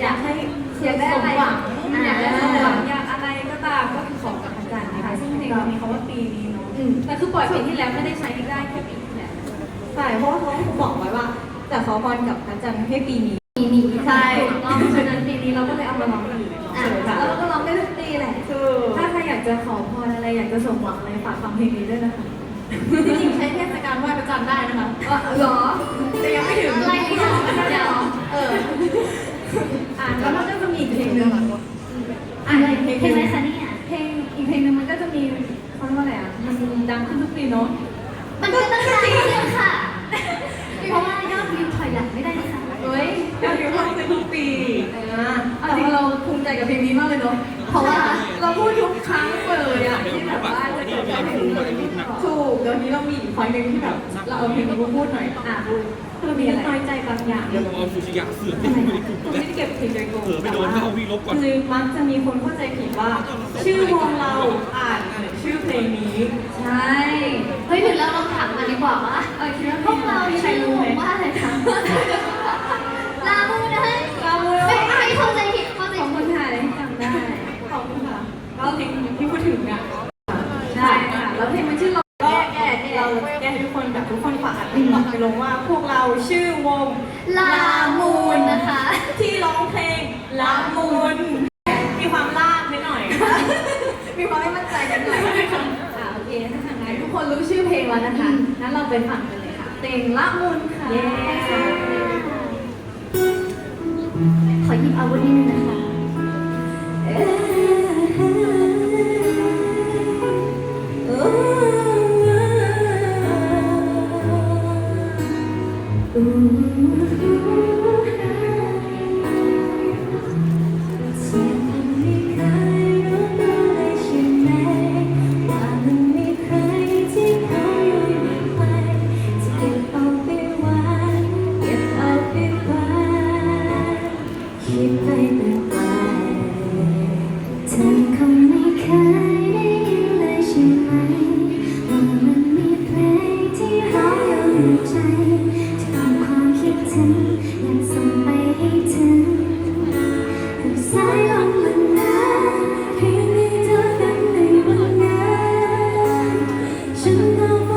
อยากให้อยากได้อะไรหวังอยากได้สมหวังอยากอะไรก็ตามก็คือขอกับพระอาจารย์นะคะซึ่งเพลงมีคำว่าปีนี้เนาะแต่คือปล่อยปีที่แล้วไม่ได้ใช้ได้แค่ปีที่แล้วใช่เพราะว่าเขาบอกไว้ว่าจะขอพรกับพระจันทร์ให้ปีนี้ปีนี้ใช่ก็เพราะฉะนั้นปีนี้เราก็เลยเอามาร้องอีกอะแล้วเราก็ร้องได้ทุกปีแหละคือถ้าใครอยากจะขอพรอะไรอยากจะสมหวังอะไรฝากฟังเพลงนี้ด้วยนะคะจริงๆใช้เทศกาลไหว้พระจันทร์ได้นะคะเออเหรอแต่ยังไม่ถึงอะไรเนี่ยเดี๋ยวเอออะ แล้วมันก็จะมีอีกเพลงหนึ่งอะอะไรเพลงอะไรคะเนี่ยเพลงอีกเพลงหนึ่งมันก็จะมีเขาเรียกว่าอะไรอะมันดังขึ้นทุกปีเนาะมันก็ตั้งใจเลยค่ะเพราะว่ายอดวิวถอยหลังไม่ได้นะคะเฮ้ยยอดวิวเพิ่มขึ้นทุกปีอ่าเอาจริงเราภูมิใจกับเพลงนี้มากเลยเนาะเพราะว่าเราพูดทุกครั้งเลยอะที่แบบว่าจะเกิดจากเพลงนี้ถูกเดี๋ยวนี้เรามีอีกพอยหนึ่งที่แบบเราเอาเพลงนี้มาพูดหน่อยอะดู คือมีน้อยใจบางอย่างเอาซูชิยะเสือกที่ไม่ได้คือไม่ได้เก็บผิดโดยตรงเออไปโดนเอาวีลบก่อน คือมักจะมีคนเข้าใจผิดว่า ชื่อวงเราอ่านเหมือนชื่อเพลงนี้ ใช่เฮ้ยหรือเราลองถามกันดีกว่าว่าเออคิดว่าพวกเราชื่อวงว่าอะไรคะลามูนะลามูไม่ไม่เข้าใจผิดเข้าใจของคนไทยจำได้ขอบคุณค่ะก็เพลงที่พูดถึงอะใช่ค่ะแล้วเพลงมันชื่อเราก็แก้เราแก้ให้ทุกคนแบบทุกคนฝากอัดติ๊กต็อไปลงว่าพวก ชื่อวงลามูนนะคะ ที่ร้องเพลงลามูนมีความลากนิดหน่อย มีความไม่มั่นใจกันหน่อยอ่าโอเคถ้าทางนั้นทุกคนรู้ชื่อเพลงแล้วนะคะงั้นเราไปฟังกันเลยค่ะเพลงละมุนค่ะเย้ขอหยิบอาวุธนิดนึงนะคะ 真的梦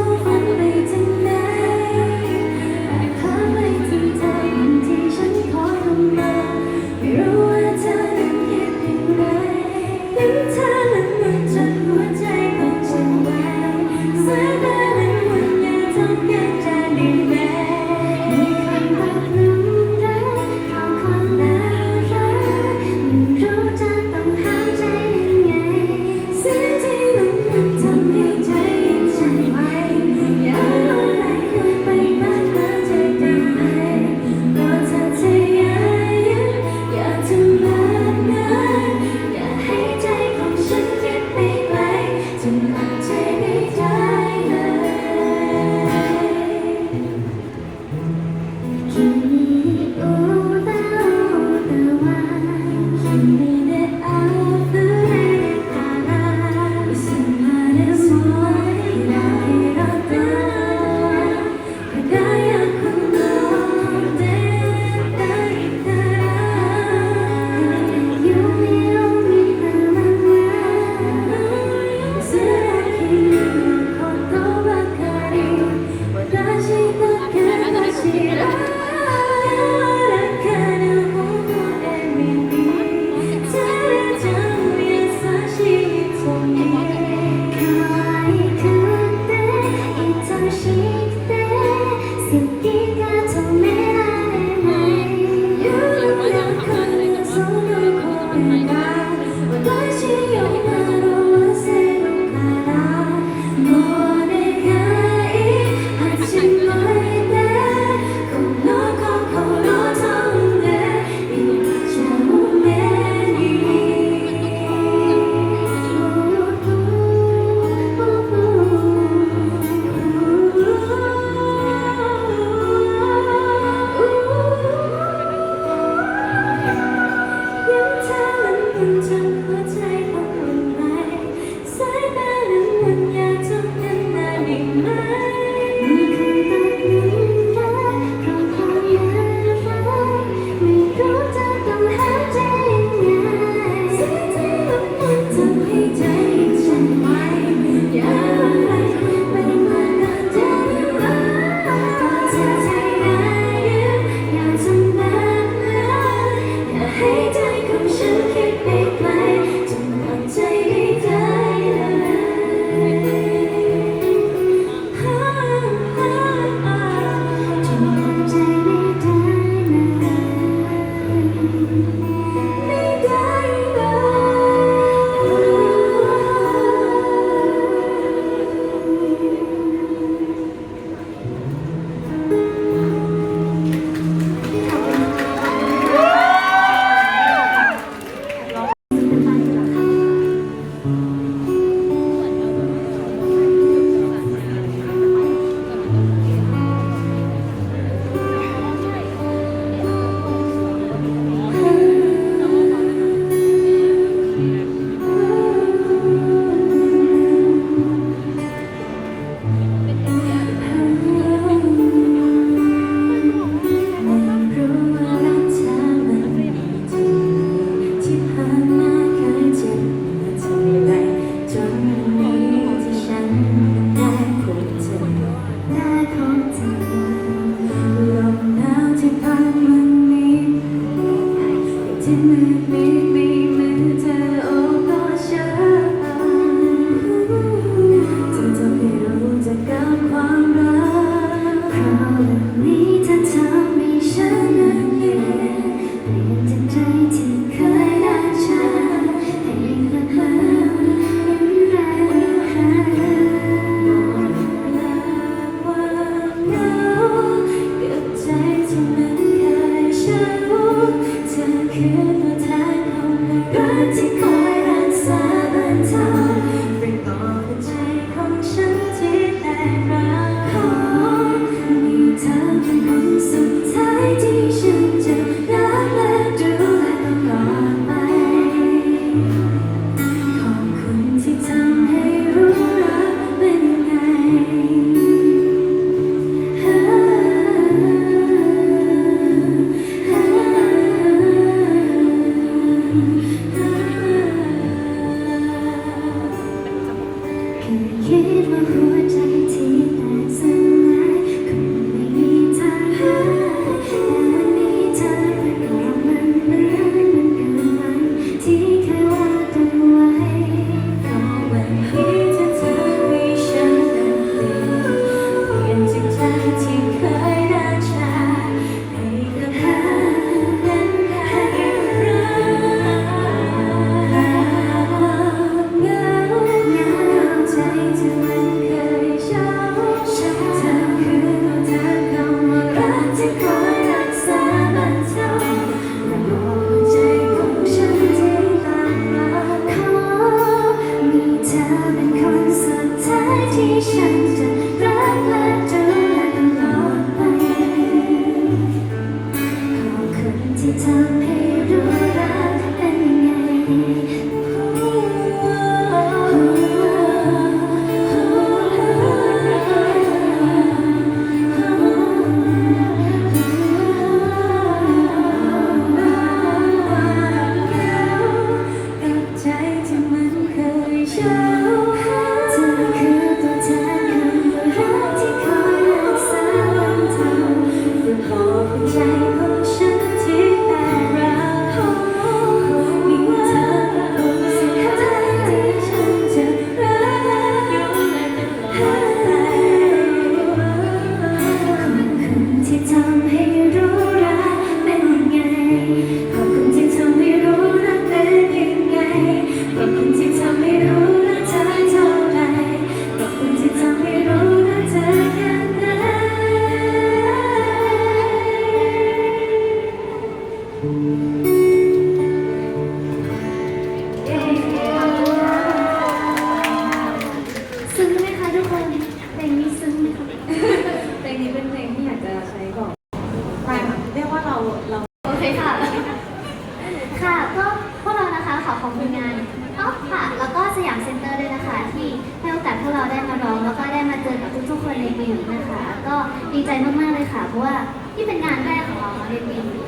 ปีนี้นะคะ ก็ดีใจมากๆเลยค่ะ เพราะว่าที่เป็นงานแรกของเราในปีนี้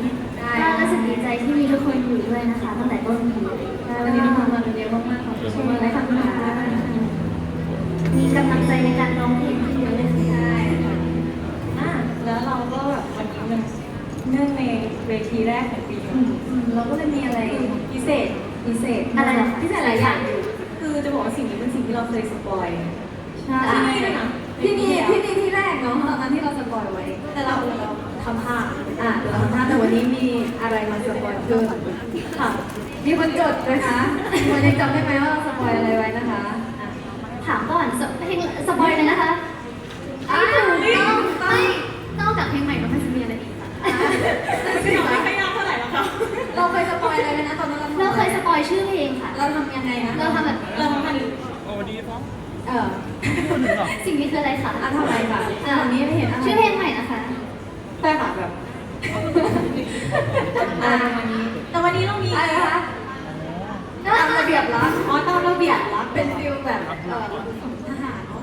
ก็รู้สึกดีใจที่มีทุกคนอยู่ด้วยนะคะ ตั้งแต่ต้นปีเลยวันนี้ทุกคนมากันเยอะมากๆขอบคุณมากเลยค่ะมีกำลังใจในการร้องเพลงที่เยอะเลยค่ะอะแล้วเราก็แบบวันนี้มันเนื่องในเวทีแรกของปีอืมอืมเราก็เลยมีอะไรพิเศษพิเศษอะไรเหรอคะพิเศษหลายอย่างอยู่คือจะบอกว่าสิ่งนี้เป็นสิ่งที่เราเคยสปอยใช่ที่นี่เลยนะ ที่นี่ที่นี่ที่แรกเนาะตอนนั้นที่เราสปอยไว้ แต่เราเราทำผ้าอะเดี๋ยวเราทำท่าแต่วันนี้มีอะไรมาสปอยเพิ่มค่ะมีคนจดนะคะวันนี้จำได้ไหมว่าเราสปอยอะไรไว้นะคะถามก่อนสเพลงสปอยเลยนะคะไม่ถูกต้องไม่นอกจากเพลงใหม่มันจะมีอะไรอีกคะไม่ค่อยยากเท่าไหร่หรอกค่ะเราเคยสปอยอะไรไปนะตอนนั้นเราเคยสปอยชื่อเพลงค่ะ เราทำยังไงนะเราทำแบบเราทำมันเอาวันนี้ฟ้องเออสิ่งนี้คืออะไรคะอะทำไมคะอะวันนี้ไม่เห็นอะไรชื่อเพลงใหม่นะคะใช่ค่ะแบบอะวันนี้แต่วันนี้เรามีอะไรคะตามระเบียบรักอ๋อตามระเบียบรักเป็นฟิลแบบเอ่อทหารเนาะ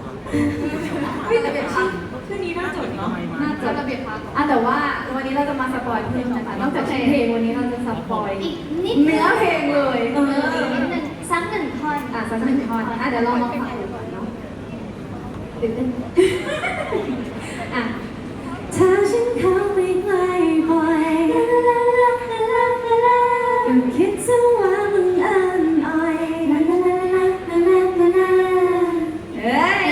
พี่ระเบียบพักชื่อนี้น่าจดเนาะน่าจะระเบียบพักอะแต่ว่าวันนี้เราจะมาสปอยเพลงนะคะนอกจากชื่อเพลงวันนี้เราจะสปอยอีกนิดเนื้อเพลงเลยเอออีกนิดนึงสักหนึ่งท่อนอะสักหนึ่งท่อนอะเดี๋ยวเรามาฟังดูก่อนเนาะ ตื่นเต้นอะถ้าฉันเข้าไปใกล้บ่อยคิดซะว่ามึงอ่อนอ่อยเฮ้ย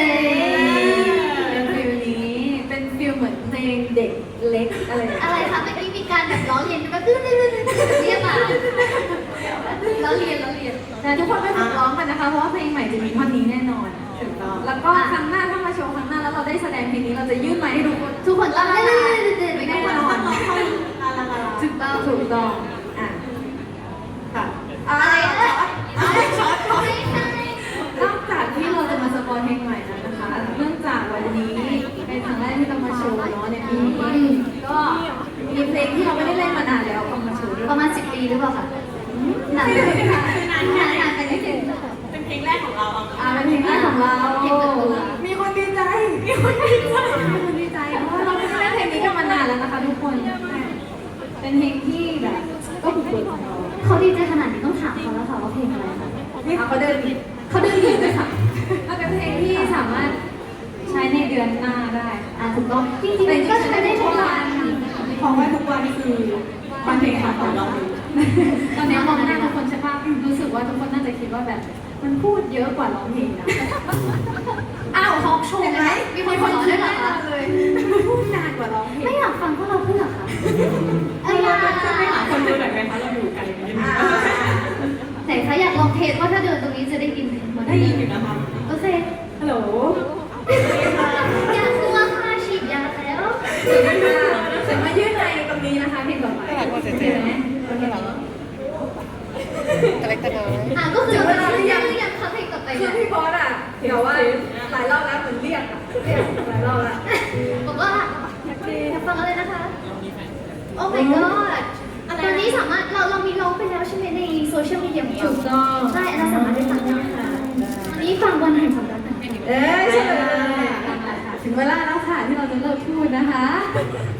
เป็นฟิลนี้เป็นฟิลเหมือนเพลงเด็กเล็กอะไรอย่างเงี้ยอะไรคะเมื่อกี้มีการแบบล้อเลียนแบบเรียกมาล้อเลียนล้อเลียนแต่ทุกคนไปฝึกร้องกันนะคะ เพราะว่าเพลงใหม่จะมีท่อนนี้แน่นอน แล้วก็ครั้งหน้าถ้ามาโชว์ครั้งหน้าแล้วเราได้แสดงเพลงนี้เราจะยื่นไมค์ให้ทุกคนทุกคนต้องเต้นเต้ไปแน่แน่นอนถูกต้องถูกต้องอะค่ะอะไรอะอะไรช็อตช็อตนอกจากที่เราจะมาสปอยเพลงใหม่แล้วนะคะเนื่องจากวันนี้เป็นครั้งแรกที่เรามาโชว์เนาะในปีนี้ก็มีเพลงที่เราไม่ได้เล่นมานานแล้วเอามาโชว์ประมาณสิบปีหรือเปล่าคะนานนานนานนิดนึงเป็นเพลงแรกของเราเอาอ่าเป็นเพลง เรามีคนดีใจ มีคนดีใจมีคนดีใจ เพราะว่าเราไม่ได้เล่นเพลงนี้กันมานานแล้วนะคะทุกคน เป็นเพลงที่แบบก็บุกเบิกของเราเขาดีใจขนาดนี้ต้องถามเขาแล้วค่ะว่าเพลงอะไรคะเขาเดินดีเขาเดินดีเลยค่ะเป็นเพลงที่สามารถใช้ในเดือนหน้าได้อ่าถูกต้องจริงๆก็ใช้ได้ทุกวันของว่ทุกวันคือความเพลงค่ะของเราตอนนี้มองหน้าทุกคนใช่ปะรู้สึกว่าทุกคนน่าจะคิดว่าแบบ มันพูดเยอะกว่าร้องเพลงนะ อ้าวฮอกชงไหมมีคนคนด้วยเหรอเลยพูดนานกว่าร้องเพลงไม่อยากฟังพวกเราพูดเหรอคะเอ้ยจะไปหาคนดูหน่อยไหมคะเราอยู่ไกลแต่ถ้าอยากลองเทสว่าถ้าเดินตรงนี้จะได้ยินมันได้ยินอยู่นะคะโอเคฮัลโหลอยากตัวค่ะฉีดยาแล้วเสร็จมายื่นในตรงนี้นะคะเพลงต่อไปเห็นไหมอะไรกัะเนาะก็คือเวลาที่ยัง คือพี่พอสอะเดี๋ยวว่าหลายรอบแล้วเหมือนเรียกอะเรียกหลายรอบแล้วบอกว่าฟังอะไรนะคะ โอ้ my god ตอนนี้สามารถเราเรามีร้องไปแล้วใช่ไหมในโซเชียลมีเดียขอเราถูกต้องใช่เราสามารถได้ฟังได้ค่ะวันนี้ฟังวันแห่งความรักเอ้ยใช่เลยถึงเวลาแล้วค่ะที่เราจะเลิกพูดนะคะ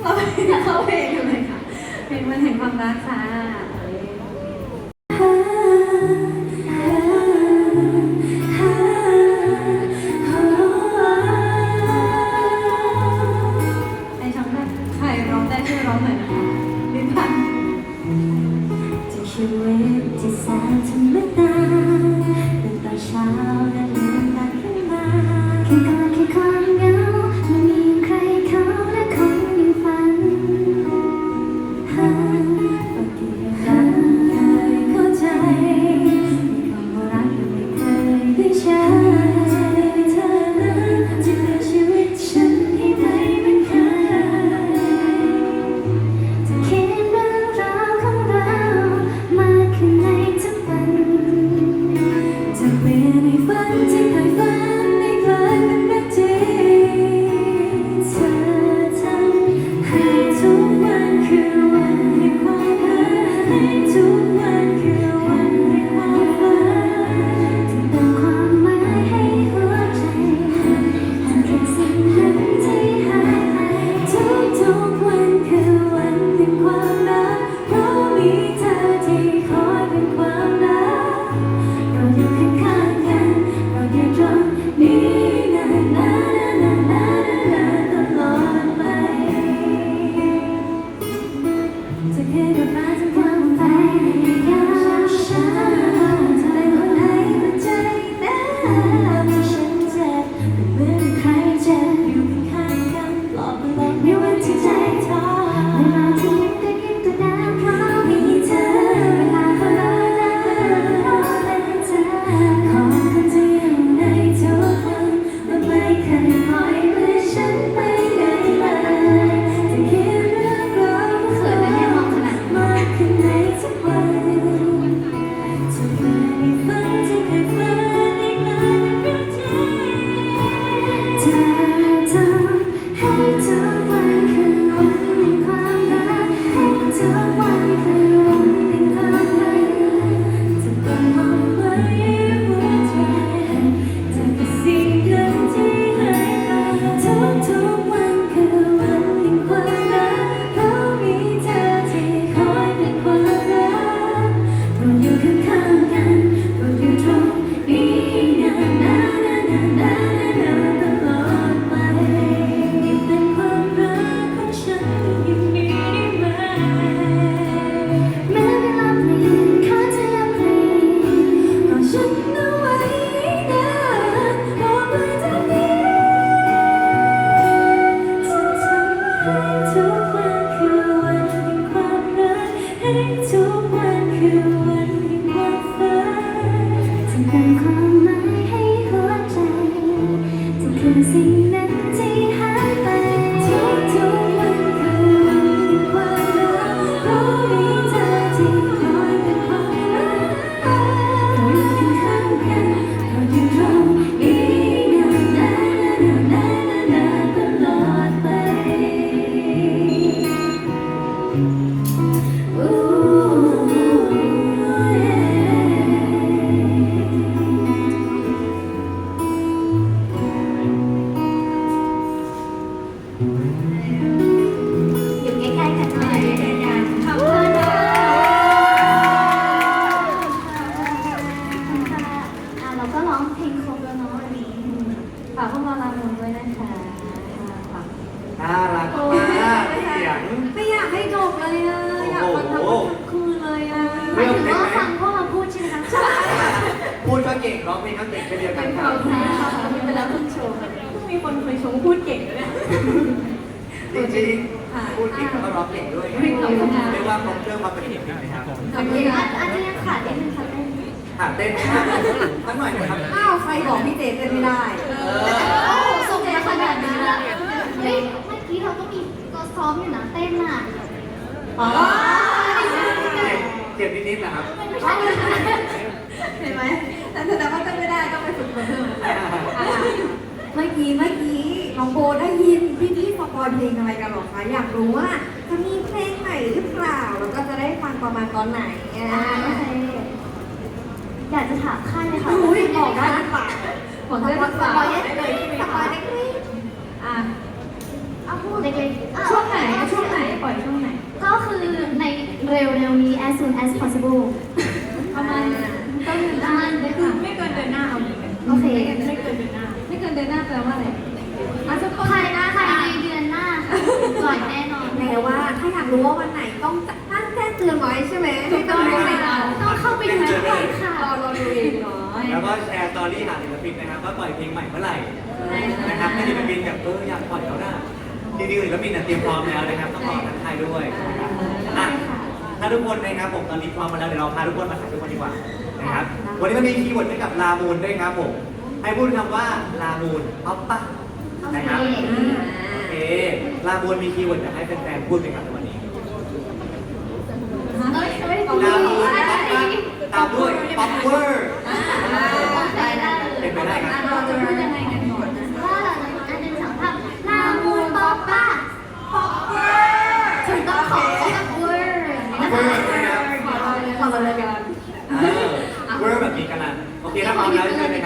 เราไปเข้าเพลงกันเลยค่ะเพลงวันแห่งความรักค่ะ พูดก็เก่งร้องเพลงก็เก่งเป็นเดียวกันครับไปแล้วคุณโชว์มีคนเคยชมพูดเก่งเลยจริงๆพูดเก่งแล้วก็ร้องเก่งด้วยเรียกว่าครบเครื่องมาเป็นเด็กเลยนะครับอันอันนี้ยังขาดนิดนึงค่ะเต้นถามเต้นนะครับสักหน่อยนะครับอ้าวใครบอกพี่เจเต้นไม่ได้ โอ้โหส่งมาขนาดนี้แล้วเฮ้ยเมื่อกี้เราก็มีก็ซ้อมอยู่นะเต้นน่ะอ๋อเจ็บนิดๆนะครับ ไม่ใช่ เห็นไหมแต่แสดงว่าเต้นไม่ได้ก็ไปฝึกมาเพิ่มเมื่อกี้เมื่อกี้น้องโบได้ยินพี่พี่ๆสปอยเพลงอะไรกันหรอคะอยากรู้ว่าจะมีเพลงไหนหรือเปล่าแล้วก็จะได้ฟังประมาณตอนไหนอะอ่าโอเคอยากจะถามค่ายเลยค่ะอุ้ยบอกได้หรือเปล่าบอกได้หรือเปล่าสปอยได้เลยสปอยได้เลยอะเอาพูดเล็กๆช่วงไหนช่วงไหนปล่อยช่วงไหนก็คือในเร็วเร็วๆนี้ as soon as possible ประมาณ นเดือนหน้าเอาอย่างนี้โอเค ไม่เกินเดือนหน้า ไม่เกินเดือนหน้าแปลว่าอะไรอาจจะต้นภายเดือนหน้าภายในเดือนหน้าค่ะก่อนแน่นอนแปลว่าถ้าอยากรู้ว่าวันไหนต้องตั้งแจ้งเตือนไว้ใช่ไหมไม่ต้องรู้ไม่เอาต้องเข้าไปดูก่อนค่ะรอเราดูเองเนาะแล้วก็แชร์สตอรี่หาศิลปินนะครับว่าปล่อยเพลงใหม่เมื่อไหร่นะครับให้ศิลปินแบบเอออยากปล่อยแล้วนะจริงๆศิลปินน่ะเตรียมพร้อมแล้วนะครับต้องบอกทักทายด้วยนะครับอะถ้าทุกคนนะครับผมตอนนี้พร้อมมาแล้วเดี๋ยวเราพาทุกคนมาถ่ายทุกคนดีกว่า นะครับ วันนี้มันมีคีย์เวิร์ดให้กับลามูนด้วยครับผม ให้พูดคำว่าลามูนอ๊อปปะนะครับโอเคโอเคลามูนมีคีย์เวิร์ดอยากให้แฟนๆพูดไหมครับในวันนี้เอ้ยเอ้ยลามูนป๊อปปะตามด้วยป๊อปเวอร์ได้ได้เลยเป็นไปได้ครับเราจะพูดยังไงกันก่อนน นะโอเคถ้าพร้อมแล้วเชิญเลยครับผม